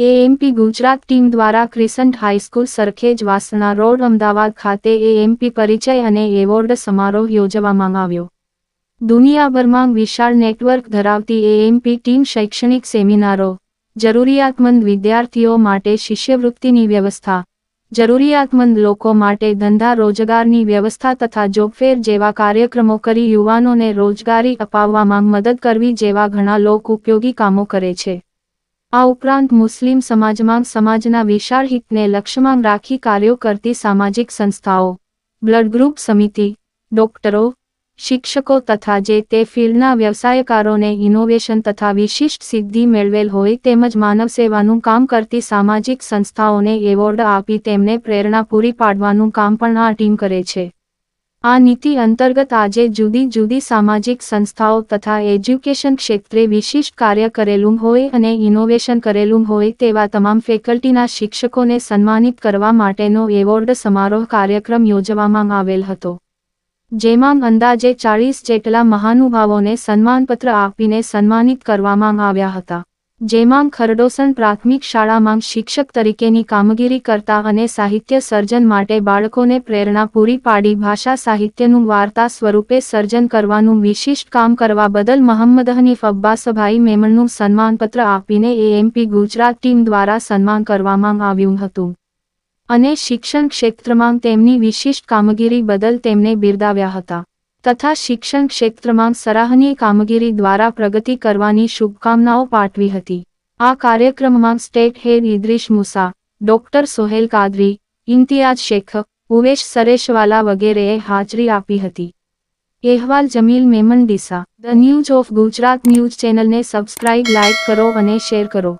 AMP Gujarat team દ્વારા crescent high school Sarkhej Vasna road, Ahmedabad ખાતે AMP પરિચય અને એવોર્ડ સમારોહ યોજવામાં આવ્યો. દુનિયાભરમાં વિશાળ નેટવર્ક ધરાવતી એએમપી ટીમ શૈક્ષણિક સેમિનારો, જરૂરિયાતમંદ વિદ્યાર્થીઓ માટે શિષ્યવૃત્તિની વ્યવસ્થા, જરૂરિયાતમંદ લોકો માટે ધંધા રોજગારની વ્યવસ્થા તથા જોબફેર જેવા કાર્યક્રમો કરી યુવાનોને રોજગારી અપાવવામાં મદદ કરવી જેવા ઘણા લોક ઉપયોગી કામો કરે છે. આ ઉપરાંત મુસ્લિમ સમાજમાં સમાજના વિશાળ હિતને લક્ષ્યમાં રાખી કાર્યો કરતી સામાજિક સંસ્થાઓ, બ્લડ ગ્રુપ સમિતિ, ડોક્ટરો, શિક્ષકો તથા જે તે ફિલ્ડના વ્યવસાયકારોને ઇનોવેશન તથા વિશિષ્ટ સિદ્ધિ મેળવેલ હોય તેમજ માનવ સેવાનું કામ કરતી સામાજિક સંસ્થાઓને એવોર્ડ આપી તેમને પ્રેરણા પૂરી પાડવાનું કામ પણ આ ટીમ કરે છે. આ નીતિ અંતર્ગત આજે જુદી જુદી સામાજિક સંસ્થાઓ તથા એજ્યુકેશન ક્ષેત્રે વિશિષ્ટ કાર્ય કરેલું હોય અને ઇનોવેશન કરેલું હોય તેવા તમામ ફેકલ્ટીના શિક્ષકોને સન્માનિત કરવા માટેનો એવોર્ડ સમારોહ કાર્યક્રમ યોજવામાં આવેલ હતો. જેમાં અંદાજે ચાળીસ જેટલા મહાનુભાવોને સન્માનપત્ર આપીને સન્માનિત કરવામાં આવ્યા હતા. જેમાં ખરડોસન પ્રાથમિક શાળામાં શિક્ષક તરીકેની કામગીરી કરતા અને સાહિત્ય સર્જન માટે બાળકોને પ્રેરણા પૂરી પાડી ભાષા સાહિત્યનું વાર્તા સ્વરૂપે સર્જન કરવાનું વિશિષ્ટ કામ કરવા બદલ મહમ્મદ હનીફ અબ્બાસભાઈ મેમણનું સન્માનપત્ર આપીને એએમપી ગુજરાત ટીમ દ્વારા સન્માન કરવામાં આવ્યું હતું. અને શિક્ષણ ક્ષેત્રમાં તેમની વિશિષ્ટ કામગીરી બદલ તેમને બિરદાવ્યા હતા. તથા શિક્ષણ ક્ષેત્રમાં સરાહનીય કામગીરી દ્વારા પ્રગતિ કરવાની શુભકામનાઓ પાઠવી હતી. આ કાર્યક્રમમાં state head Idrish Musa, doctor Sohel Kadri Imtiyaz Shaikh, Uvesh Sareshwala વગેરેએ હાજરી આપી હતી. અહેવાલ Jamil Memon Deesa, the news of Gujarat news ચેનલને સબસ્ક્રાઇબ, લાઇક કરો અને શેર કરો.